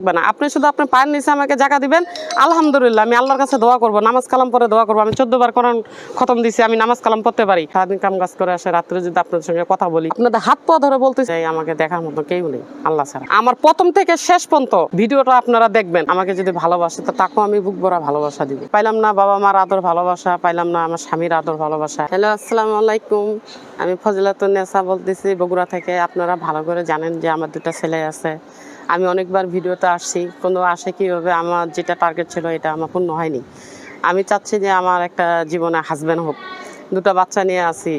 লাগবে না। আপনি শুধু আপনি পায়ের নিচে আমাকে জায়গা দিবেন। আলহামদুলিল্লাহ, আমি আল্লাহর কাছে দোয়া করব। নামাজ কালাম পরে দোয়া করব। আমি চোদ্দ বার খতম দিছি, আমি নামাজ কালাম পড়তে পারি। সারাদিন কাম কাজ করে আসে, রাত্রে যদি আপনাদের সঙ্গে কথা বলি। আপনাদের হাত পা ধরে বলতে চাই, আমাকে দেখার মতো কেউ নেই, আল্লাহ ছাড়া। আমার প্রথম থেকে শেষ পর্যন্ত ভিডিওটা আপনারা দেখবেন। আমাকে যদি ভালোবাসে, তো তাকেও আমি বুক ভরা ভালোবাসা দিব। পাইলাম না বাবা মার আদর ভালোবাসা, পাইলাম না আমার স্বামীর আদর ভালোবাসা। হ্যালো, আসসালামু আলাইকুম। আমি ফজিলাতুন নেসা বলতেছি, বগুড়া থেকে। আপনারা ভালো করে জানেন যে আমার দুটা ছেলে আছে। আমি অনেকবার ভিডিওতে আসছি, কোনো আসে কীভাবে আমার যেটা টার্গেট ছিল এটা আমার পূর্ণ হয়নি। আমি চাচ্ছি যে আমার একটা জীবনে হাজব্যান্ড হোক। দুটো বাচ্চা নিয়ে আসি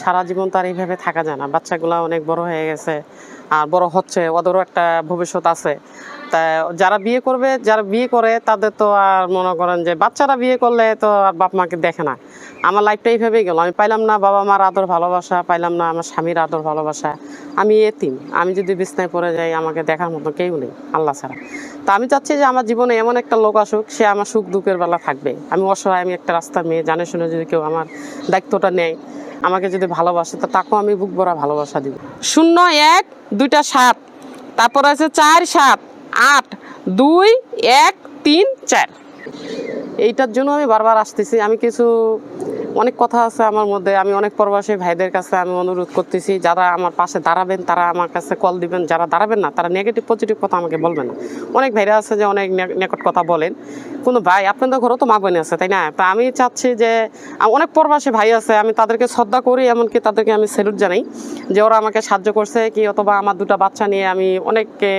সারা জীবন তো আর এইভাবে থাকা যায় না। বাচ্চাগুলো অনেক বড় হয়ে গেছে। আর বড় হচ্ছে, ওদেরও একটা ভবিষ্যৎ আছে। তা যারা বিয়ে করবে, যারা বিয়ে করে, তাদের তো আর মনে করেন যে বাচ্চারা বিয়ে করলে তো আর বাপ মাকে দেখে না। আমার লাইফটা এইভাবেই গেল। আমি পাইলাম না বাবা মার আদর ভালোবাসা, পাইলাম না আমার স্বামীর আদর ভালোবাসা। আমি এ এতিম। আমি যদি বিছনায় পড়ে যাই, আমাকে দেখার মতো কেউ নেই, আল্লাহ ছাড়া। তা আমি চাচ্ছি যে আমার জীবনে এমন একটা লোক আসুক, সে আমার সুখ দুঃখের বেলা থাকবে। আমি অসহায়, আমি একটা রাস্তা মেয়ে, জানে শুনে যদি কেউ আমার দায়িত্বটা নেয়, আমাকে যদি ভালোবাসে, তো তাকেও আমি বুক ভরা ভালোবাসা দিব। শূন্য এক দুইটা সাত। তারপর আছে চার, সাত, আট, দুই, এক, তিন, চার। এইটার জন্য আমি বারবার আসতেছি। আমি কিছু অনেক কথা আছে আমার মধ্যে। আমি অনেক প্রবাসী ভাইদের কাছে আমি অনুরোধ করতেছি, যারা আমার পাশে দাঁড়াবেন, তারা আমার কাছে কল দিবেন। যারা দাঁড়াবেন না, তারা নেগেটিভ পজিটিভ কথা আমাকে বলবেন না। অনেক ভাইরা আছে যে অনেক নিকট কথা বলেন। কোনো ভাই আপনাদের ঘরেও তো মা বোন আছে, তাই না? তা আমি চাচ্ছি যে অনেক প্রবাসী ভাই আছে, আমি তাদেরকে শ্রদ্ধা করি, এমনকি তাদেরকে আমি স্যালুট জানাই যে ওরা আমাকে সাহায্য করছে কি অথবা আমার দুটো বাচ্চা নিয়ে আমি অনেককে,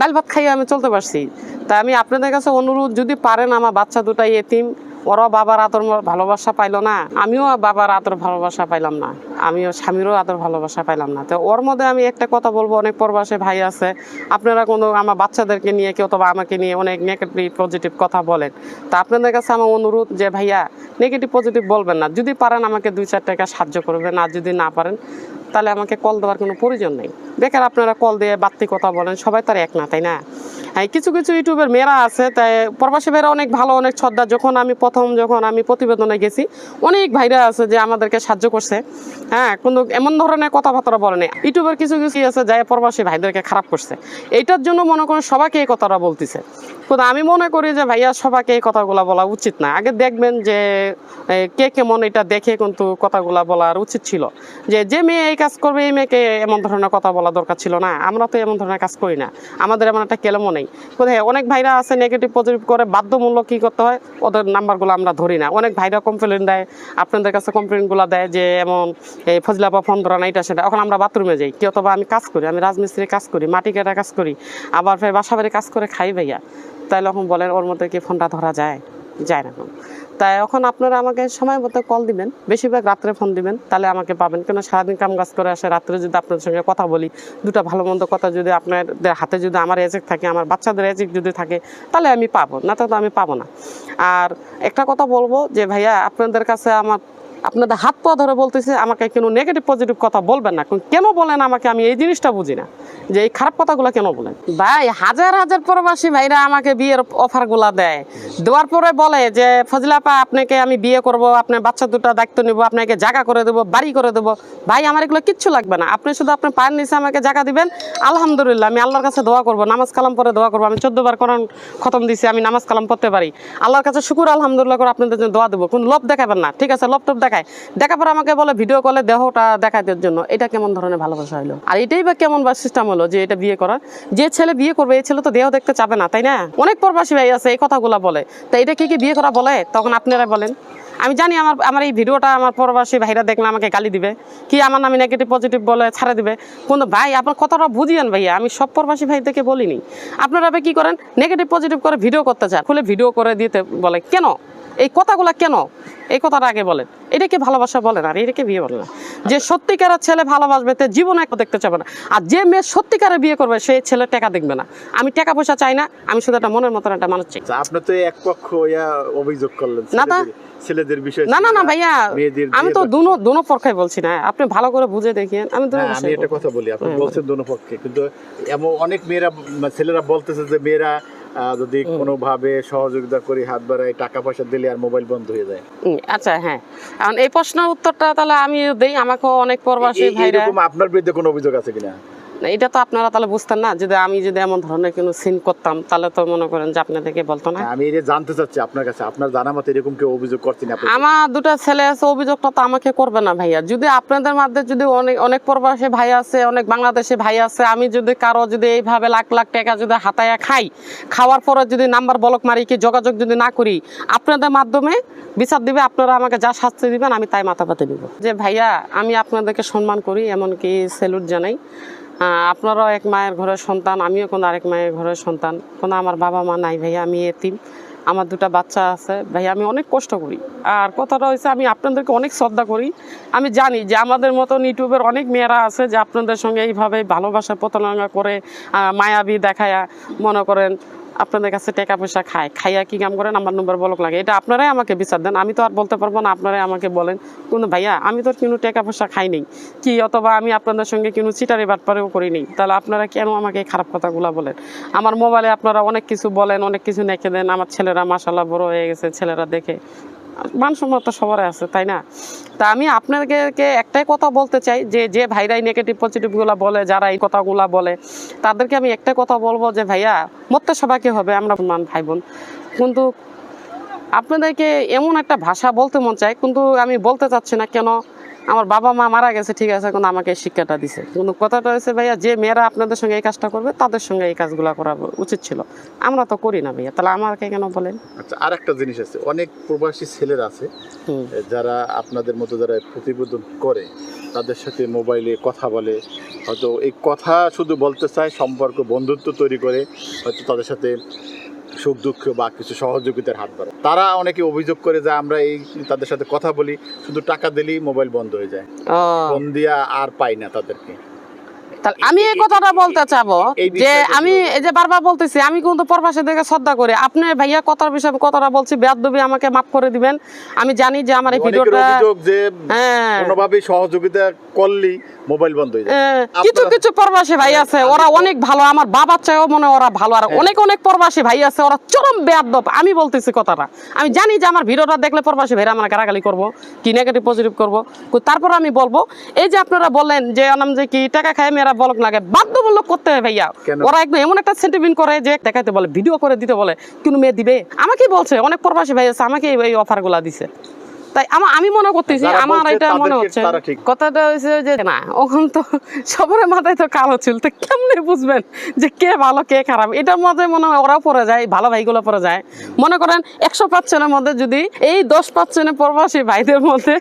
ডাল ভাত খাইয়ে আমি চলতে পারছি। তাই আমি আপনাদের কাছে অনুরোধ, যদি পারেন আমার বাচ্চা দুটাই এতিম ওরা বাবার আদর ম- ভালোবাসা পাইল না আমিও বাবার আদর ভালোবাসা পাইলাম না। আমিও, স্বামীরও আদর ভালোবাসা পাইলাম না। তো ওর মধ্যে আমি একটা কথা বলব, অনেক প্রবাসী ভাই আছে, আপনারা কোনো আমার বাচ্চাদেরকে নিয়ে কেউ অথবা আমাকে নিয়ে অনেক নেগেটিভ পজিটিভ কথা বলেন, তা আপনাদের কাছে আমার অনুরোধ যে, ভাইয়া নেগেটিভ পজিটিভ বলবেন না। যদি পারেন আমাকে দুই চার টাকা সাহায্য করবেন, আর যদি না পারেন, তাহলে আমাকে কল দেওয়ার কোনো প্রয়োজন নেই। বেকার আপনারা কল দিয়ে বাড়তি কথা বলেন, সবাই তার এক না, তাই না? হ্যাঁ কিছু কিছু ইউটিউবের মেয়েরা আছে, তাই প্রবাসী ভাইরা অনেক ভালো, অনেক শ্রদ্ধা। যখন আমি প্রথম, যখন আমি প্রতিবেদনে গেছি, অনেক ভাইরা আছে যে আমাদেরকে সাহায্য করছে। হ্যাঁ কিন্তু এমন ধরনের কথাবার্তা বলে নেই। ইউটিউবের কিছু কিছু আছে যাই প্রবাসী ভাইদেরকে খারাপ করছে। এইটার জন্য মনে করেন সবাইকে এই কথাটা বলতেছে। আমি মনে করি যে ভাইয়া সবাইকে এই কথাগুলো বলা উচিত না। আগে দেখবেন যে কে কেমন এটা দেখে কিন্তু কথাগুলা বলার উচিত ছিল। যে যে মেয়ে এই কাজ করবে, এই মেয়েকে এমন ধরনের কথা বলা দরকার ছিল না। আমরা তো এমন ধরনের কাজ করি না। আমাদের এমন একটা কেলেমও নেই। কোথায় অনেক ভাইরা আছে নেগেটিভ পজিটিভ করে, বাধ্যমূলক কী করতে হয়? ওদের নাম্বারগুলো আমরা ধরি না। অনেক ভাইরা কমপ্লেন দেয়, আপনাদের কাছে কমপ্লেনগুলো দেয় যে, এমন এই ফজলাপা ফোন ধরা না, এটা সেটা। এখন আমরা বাথরুমে যাই, কি অথবা আমি কাজ করি, আমি রাজমিস্ত্রি কাজ করি, মাটি কাটা কাজ করি, আবার ফের বাসা বাড়ি কাজ করে খাই ভাইয়া। তাহলে এখন বলেন ওর মধ্যে কি ফোনটা ধরা যায়? যায় না তাই এখন আপনারা আমাকে সময় মতো কল দিবেন। বেশিরভাগ রাত্রে ফোন দিবেন, তাহলে আমাকে পাবেন। কেন সারাদিন কাম কাজ করে আসে, রাত্রে যদি আপনার সঙ্গে কথা বলি, দুটো ভালো মন্দ কথা যদি আপনাদের হাতে যদি আমার এজেক থাকে, আমার বাচ্চাদের এজেক যদি থাকে, তাহলে আমি পাবো। না তো আমি পাবো না। আর একটা কথা বলব যে, ভাইয়া, আপনাদের কাছে আমার আপনাদের হাত পা ধরে বলতেছে, আমাকে কোনো নেগেটিভ পজিটিভ কথা বলবেন না। কেন বলেন আমাকে? আমি এই জিনিসটা বুঝি না। যে এই খারাপ কথাগুলো কেন বলেন? ভাই, হাজার হাজার প্রবাসী ভাইরা আমাকে বিয়ের অফারগুলো দেয়। দেওয়ার পরে বলে যে ফজলাপা আপনাকে আমি বিয়ে করব, আপনার বাচ্চা দুটো দায়িত্ব নেব, আপনাকে জায়গা করে দেবো, বাড়ি করে দেবো। ভাই, আমার এগুলো কিচ্ছু লাগবে না। আপনি শুধু আপনার পায়ের নিচে আমাকে জায়গা দিবেন। আলহামদুলিল্লাহ, আমি আল্লাহর কাছে দোয়া করব। নামাজ কালাম পরে দোয়া করব। আমি চোদ্দ বার কোরআন খতম দিছি, আমি নামাজ কালাম পড়তে পারি। আল্লাহর কাছে শুকুর, আলহামদুলিল্লাহ করে আপনাদের জন্য দোয়া দেবো। কোনো লোভ দেখাবেন না। ঠিক আছে লোভ টোপ দেখায়। দেখার পর আমাকে বলে, ভিডিও কলে দেহটা দেখাতে জন্য। এটা কেমন ধরনের ভালোবাসা হলো? আর এটাই বা কেমন বা সিস্টেম হলো যে এটা বিয়ে করার? যে ছেলে বিয়ে করবে, এই ছেলে তো দেহ দেখতে চাবে না, তাই না? অনেক প্রবাসী ভাই আছে, এই কথাগুলো বলে। তা এটা কি কি বিয়ে করা বলে? তখন আপনারা বলেন। আমি জানি আমার আমার এই ভিডিওটা আমার পরবাসী ভাইরা দেখলে আমাকে গালি দিবে। কি আমার নামে নেগেটিভ পজিটিভ বলে ছাড়ে দিবে? কিন্তু ভাই আপনার কথাটা বুঝিয়েন ভাইয়া? আমি সব প্রবাসী ভাইদেরকে বলিনি। আপনারা কি করেন? নেগেটিভ পজিটিভ করে ভিডিও করতে চান। খুলে ভিডিও করে দিতে বলে, কেন? এই কথাগুলো কেন? এই কথাটা আগে বলেন। এটাকে ভালোবাসা বলেন আর এটাকে বিয়ে বলে না। যে সত্যিকারের ছেলে ভালোবাসবে তে জীবনে একটু দেখতে চাবে না। আর যে মেয়ে সত্যিকারে বিয়ে করবে সেই ছেলে টাকা দেখবে না। আমি টাকা পয়সা চাই না আমি শুধু একটা মনের মতন একটা মানুষ চাই। আচ্ছা, আপনি তো এক পক্ষ ইয়া অভিযোগ করলেন না তা- ছেলেদের- বিষয়ে না না না ভাইয়া আমি তো দুনো দুনো পক্ষই বলছি না। আপনি ভালো করে বুঝে দেখিয়েন আমি দুনো হ্যাঁ, আমি একটা কথা বলি আপনি বলছেন দোনো পক্ষে কিন্তু এমন অনেক মেয়েরা ছেলেরা বলতেছে যে মেয়েরা যদি কোনো ভাবে সহযোগিতা করি হাত বাড়াই টাকা পয়সা দিলে আর মোবাইল বন্ধ হয়ে যায়। আচ্ছা হ্যাঁ। এখন এই প্রশ্ন উত্তরটা তাহলে আমি দেই আমাকে অনেক প্রবাসী ভাইরা। আপনার বিরুদ্ধে কোনো অভিযোগ আছে কিনা? এটা তো আপনারা তাহলে বুঝতেন না যদি আমি যদি এমন ধরনের কোনো সিন করতাম তাহলে তো মনে করেন যে আপনাদেরকে বলতো না। আমি এটা জানতে চাচ্ছি আপনার কাছে আপনার জানা মতো এরকম কেউ অভিযোগ করছেন আপনি আমার দুটো ছেলে আছে অভিযোগটা তো আমাকে করবে না ভাইয়া। যদি আপনাদের মধ্যে যদি অনেক অনেক প্রবাসী ভাই আছে অনেক বাংলাদেশি ভাই আছে আমি যদি কারও যদি এইভাবে লাখ লাখ টাকা যদি হাতায়া খাই খাওয়ার পরে যদি নাম্বার বলক মারি কি যোগাযোগ যদি না করি আপনাদের মাধ্যমে বিচার দিবে আপনারা আমাকে যা শাস্তি দিবেন আমি তাই মাথা পাতে দিব যে ভাইয়া আমি আপনাদেরকে সম্মান করি এমনকি স্যালুট জানাই। আপনারাও এক মায়ের ঘরের সন্তান, আমিও কোনো আরেক মায়ের ঘরের সন্তান। কোনো আমার বাবা মা নাই ভাইয়া, আমি এতিম। আমার দুটা বাচ্চা আছে। ভাই আমি অনেক কষ্ট করি। আর কথাটা হয়েছে আমি আপনাদেরকে অনেক শ্রদ্ধা করি। আমি জানি যে আমাদের মতন ইউটিউবের অনেক মেয়েরা আছে যে আপনাদের সঙ্গে এইভাবে ভালোবাসা প্রতারণা করে মায়াবি মায়াবী দেখায়া মনে করেন আপনাদের কাছে টাকা পয়সা খায়। খাইয়া কি কাম করেন? আমার নম্বর বলক লাগে। এটা আপনারাই আমাকে বিচার দেন। আমি তো আর বলতে পারব না, আপনারাই আমাকে বলেন। কোনো ভাইয়া, আমি তো কোনো টাকা পয়সা খাই নেই। কি, অথবা আমি আপনাদের সঙ্গে কোনো চিটারি বাটপারেও করি নেই। তাহলে আপনারা কেন আমাকে এই খারাপ কথাগুলো বলেন? আমার মোবাইলে আপনারা অনেক কিছু বলেন, অনেক কিছু নেখে দেন। আমার ছেলেরা মাসাল্লাহ বড় হয়ে গেছে, ছেলেরা দেখে। মানসম্মত সবার আছে, তাই না? তা আমি আপনাদেরকে একটাই কথা বলতে চাই, যে যে ভাইরাই নেগেটিভ পজিটিভগুলো বলে, যারা এই কথাগুলো বলে, তাদেরকে আমি একটাই কথা বলব যে, ভাইয়া মরতে সবাইকে হবে, আমরা মান ভাই বোন কিন্তু আপনাদেরকে এমন একটা ভাষা বলতে মন চায়, কিন্তু আমি বলতে চাচ্ছি না কেন? আমার বাবা মা মারা গেছে ঠিক আছে কিন্তু আমাকে এই শিক্ষাটা দিছে। কিন্তু কথাটা হচ্ছে ভাইয়া যে মেয়েরা আপনাদের সঙ্গে এই কাজটা করবে তাদের সঙ্গে এই কাজগুলো করা উচিত ছিল। আমরা তো করি না ভাইয়া তাহলে আমাকে কেন বলেন? আচ্ছা আর একটা জিনিস আছে অনেক প্রবাসী ছেলেরা আছে যারা আপনাদের মতো যারা প্রতিবেদন করে তাদের সাথে মোবাইলে কথা বলে হয়তো এই কথা শুধু বলতে চায় সম্পর্ক বন্ধুত্ব তৈরি করে হয়তো তাদের সাথে সুখ দুঃখ বা কিছু সহযোগিতার হাত বাড়ায় তারা অনেকে অভিযোগ করে যে আমরা এই তাদের সাথে কথা বলি শুধু টাকা দিলেই মোবাইল বন্ধ হয়ে যায়। ফোন দিয়া আর পাই না তাদেরকে। তাহলে আমি এই কথাটা বলতে চাবো যে আমি এই যে বারবার বলতেছি আমি কিন্তু প্রবাসী থেকে শ্রদ্ধা করি। আপনি ভাইয়া কথার বিষয়ে কথাটা বলছি বেয়াদবি আমাকে মাফ করে দিবেন। আমি জানি যে আমার এই ভিডিওটা যে হ্যাঁ। কোনোভাবে সহযোগিতা করলি মোবাইল বন্ধ হয়ে যায়। কিছু কিছু প্রবাসী ভাই আছে ওরা অনেক ভালো আমার বাবার চাইও মনে ওরা ভালো আর হ্যাঁ। অনেক অনেক প্রবাসী ভাই আছে ওরা চরম বেয়াদব আমি বলতেছি কথাটা। আমি জানি যে আমার ভিডিওটা দেখলে প্রবাসী ভাইরা আমার গালাগালি করব কি নেগেটিভ পজিটিভ করব। তারপর আমি বলব এই যে আপনারা বললেন যে নাম যে কি টাকা খায় মেয়েরা বলক লাগে বাধ্যমূলক করতে হবে ভাইয়া। ওরা একদম এমন একটা সেন্টিমেন্ট করে যে দেখাইতে বলে ভিডিও করে দিতে বলে কোনো মেয়ে দিবে? আমাকে বলছে অনেক প্রবাসী ভাই আছে আমাকে এই- এই অফারগুলা দিছে। তাই আমার আমি মনে করতেছি আমার এটা মনে হচ্ছে। কথাটা হয়েছে যে না ওখান তো সবার মাথায় তো কালো ছিল তো কেমনে বুঝবেন যে কে ভালো কে খারাপ? এটার মধ্যে মনে হয় ওরাও পড়ে যায় ভালো ভাইগুলো পড়ে যায়। মনে করেন একশো পার্সেন্টের মধ্যে যদি এই দশ পার্সেন্টের প্রবাসী ভাইদের মধ্যে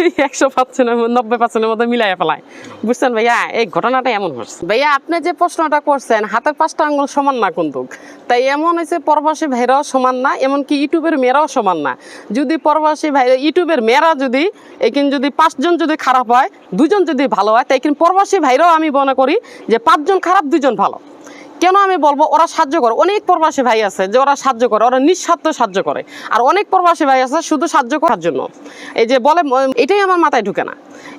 এই একশো পার্সেন্টের নব্বই পার্সেন্টের মধ্যে মিলাই ফেলায়। বুঝছেন ভাইয়া? এই ঘটনাটা এমন হচ্ছে। ভাইয়া আপনি যে প্রশ্নটা করছেন হাতের পাঁচটা আঙ্গুল সমান না কিন্তু তাই এমন হয়েছে প্রবাসী ভাইরাও সমান না এমনকি ইউটিউবের মেয়েরাও সমান না। যদি প্রবাসী ভাই ইউটিউবের মেয়েরা যদি এখানে যদি পাঁচজন যদি খারাপ হয়, দুজন যদি ভালো হয় তাই কিন্তু প্রবাসী ভাইরাও আমি মনে করি যে পাঁচজন খারাপ, দুজন ভালো। কেন আমি বলব? ওরা সাহায্য করে। অনেক প্রবাসী ভাই আছে যে ওরা সাহায্য করে, ওরা নিঃস্বার্থ সাহায্য করে। আর অনেক প্রবাসী ভাই আছে শুধু সাহায্য করার জন্য। এই যে বলে, এটাই আমার মাথায় ঢুকে না।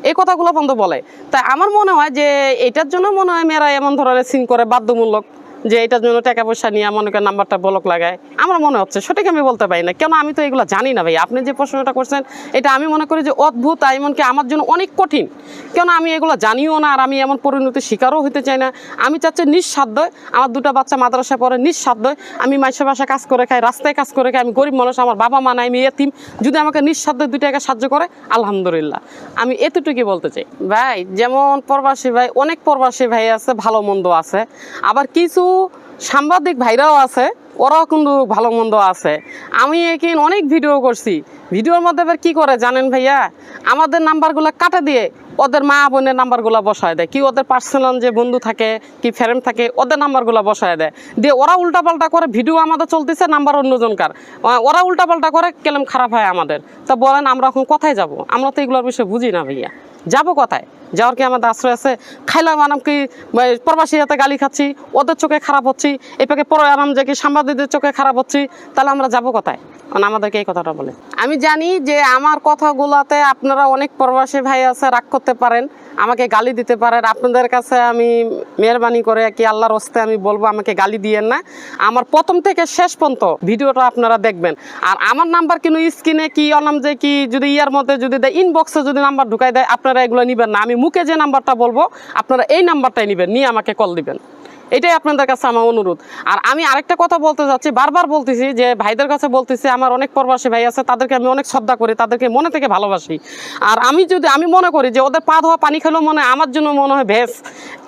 এই কথাগুলো বন্ধ বলে। তাই আমার মনে হয় যে এটার জন্য মনে হয় মেয়েরা এমন ধরনের সিন করে বাধ্যমূলক। যে এটার জন্য টাকা পয়সা নিয়ে মনে করেন নাম্বারটা ব্লক লাগায়। আমার মনে হচ্ছে, সঠিক আমি বলতে পারি না। কেন আমি তো এগুলো জানি না ভাই। আপনি যে প্রশ্নটা করছেন, এটা আমি মনে করি যে অদ্ভুত এমনকি আমার জন্য অনেক কঠিন। কেন আমি এগুলো জানিও না আর আমি এমন পরিণতি শিকারও হতে চাই না? আমি চাচ্ছি নিঃস্বাধ্য আমার দুটা বাচ্চা মাদ্রাসায় পড়ে নিঃস্বাধ্য আমি মাইসে বাসা কাজ করে খাই, রাস্তায় কাজ করে খাই, আমি গরিব মানুষ, আমার বাবা মা নাই, আমি এতিম। যদি আমাকে নিঃস্বাধ্য দুই টাকা সাহায্য করে, আলহামদুলিল্লাহ। আমি এতটুকুই বলতে চাই। ভাই, যেমন প্রবাসী ভাই, অনেক প্রবাসী ভাই আছে, ভালো মন্দ আছে। আবার কিছু সাংবাদিক ভাইরাও আছে, ওরাও কিন্তু ভালো মন্দ আছে। আমি এখানে অনেক ভিডিও করছি। ভিডিওর মধ্যে এবার কি করে জানেন ভাইয়া? আমাদের নাম্বারগুলো কাটা দিয়ে ওদের মা বোনের নাম্বারগুলো বসায় দেয়। কি ওদের পার্সোনাল যে বন্ধু থাকে, কি ফ্রেন্ড থাকে, ওদের নাম্বারগুলো বসায় দেয়। দিয়ে ওরা উল্টাপাল্টা করে ভিডিও আমাদের চলতেছে, নাম্বার অন্যজনকার। ওরা উল্টাপাল্টা করে কেলেম খারাপ হয় আমাদের। তা বলেন আমরা এখন কোথায় যাব? আমরা তো এগুলোর বিষয়ে বুঝি না ভাইয়া। যাব কথায়? যাওয়ার কি আমাদের আশ্রয় আছে? খাইলাম, আনাম কি প্রবাসী হাতে গালি খাচ্ছি, ওদের চোখে খারাপ হচ্ছি এপাকে পরে আরাম যে কি সাংবাদিকদের চোখে খারাপ হচ্ছি, তাহলে আমরা যাব কথায়? মানে আমাদেরকে এই কথাটা বলে। আমি জানি যে আমার কথাগুলোতে আপনারা অনেক প্রবাসী ভাই আছে, রাগ করতে পারেন আমাকে গালি দিতে পারেন। আপনাদের কাছে আমি মেহরবানি করে কি আল্লাহর হস্তে আমি বলব, আমাকে গালি দিয়েন না। আমার প্রথম থেকে শেষ পর্যন্ত ভিডিওটা আপনারা দেখবেন। আর আমার নাম্বার কিন্তু স্ক্রিনে কি অনাম যে কি যদি ইয়ার মধ্যে যদি দেয় ইনবক্সে যদি নাম্বার ঢুকাই দেয়, আপনারা এগুলো নেবেন না। আমি মুখে যে নাম্বারটা বলব, আপনারা এই নাম্বারটাই নেবেন, নিয়ে আমাকে কল দিবেন। এটাই আপনাদের কাছে আমার অনুরোধ। আর আমি আরেকটা কথা বলতে যাচ্ছি, বারবার বলতেছি যে ভাইদের কাছে বলতেছি, আমার অনেক প্রবাসী ভাই আছে, তাদেরকে আমি অনেক শ্রদ্ধা করি, তাদেরকে মনে থেকে ভালোবাসি। আর আমি যদি, আমি মনে করি যে ওদের পা ধোয়া পানি খেলেও মনে আমার জন্য মনে হয় ভেস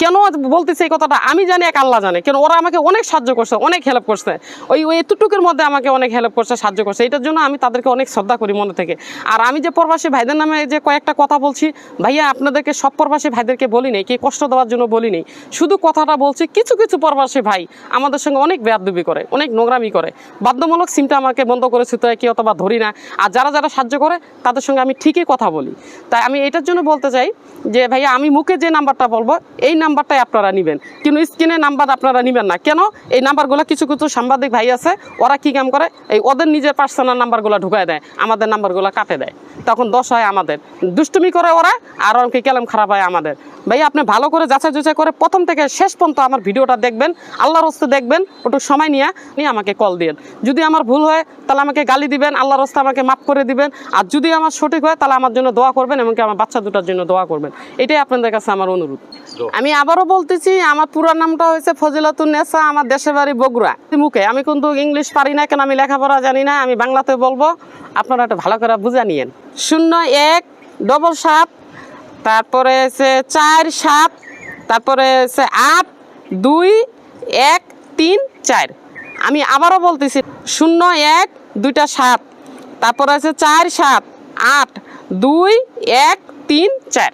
কেন বলতেছি এই কথাটা? আমি জানি এক আল্লাহ জানে, কেন ওরা আমাকে অনেক সাহায্য করছে, অনেক হেল্প করছে। ওই ওই এতটুকুর মধ্যে আমাকে অনেক হেল্প করছে, সাহায্য করছে। এটার জন্য আমি তাদেরকে অনেক শ্রদ্ধা করি মনে থেকে। আর আমি যে প্রবাসী ভাইদের নামে যে কয়েকটা কথা বলছি, ভাইয়া আপনাদেরকে সব প্রবাসী ভাইদেরকে বলি নেই কি কষ্ট দেওয়ার জন্য বলি নেই। শুধু কথাটা বলছি, কিছু কিছু কিছু প্রবাসী ভাই আমাদের সঙ্গে অনেক বেয়াদবি করে, অনেক নোংরামি করে। বাধ্যমূলক সিমটা আমাকে বন্ধ করে শুতে হয় কি অথবা ধরি না। আর যারা যারা সাহায্য করে, তাদের সঙ্গে আমি ঠিকই কথা বলি। তাই আমি এটার জন্য বলতে চাই যে, ভাইয়া, আমি মুখে যে নাম্বারটা বলব, এই নাম্বারটাই আপনারা নেবেন। কিন্তু স্ক্রিনে নাম্বার আপনারা নেবেন না। কেন? এই নাম্বারগুলো কিছু কিছু সাংবাদিক ভাই আছে, ওরা কি কাম করে? এই ওদের নিজের পার্সোনাল নাম্বারগুলো ঢুকায় দেয়, আমাদের নাম্বারগুলো কাটে দেয়। তখন দশ হয় আমাদের। দুষ্টুমি করে ওরা, আর অনেকে কেলাম খারাপ হয় আমাদের। ভাই আপনি ভালো করে যাচাই যাচাই করে প্রথম থেকে শেষ পর্যন্ত আমার ভিডিওটা দেখবেন আল্লাহর হস্তে দেখবেন একটু সময় নিয়ে নিয়ে আমাকে কল দিন যদি আমার ভুল হয় তাহলে আমাকে গালি দিবেন আল্লাহর হস্তে আমাকে মাফ করে দিবেন। আর যদি আমার সঠিক হয় তাহলে আমার জন্য দোয়া করবেন এমনকি আমার বাচ্চা দুটার জন্য দোয়া করবেন। এটাই আপনাদের কাছে আমার অনুরোধ। আমি আবারও বলতেছি আমার পুরো নামটা হয়েছে ফজিলাতুন নেসা আমার দেশের বাড়ি বগুড়া। মুখে আমি কিন্তু ইংলিশ পারি না কেন আমি লেখাপড়া জানি না আমি বাংলাতে বলব। আপনারা একটা ভালো করে বুঝা নিয়েন। শূন্য এক ডবল সাত তারপরে হচ্ছে চার সাত তারপরে হচ্ছে আট দুই, এক, তিন, চার। আমি আবারও বলতেছি, শূন্য, এক, দুইটা সাত। তারপর আছে চার, সাত, আট, দুই, এক, তিন, চার।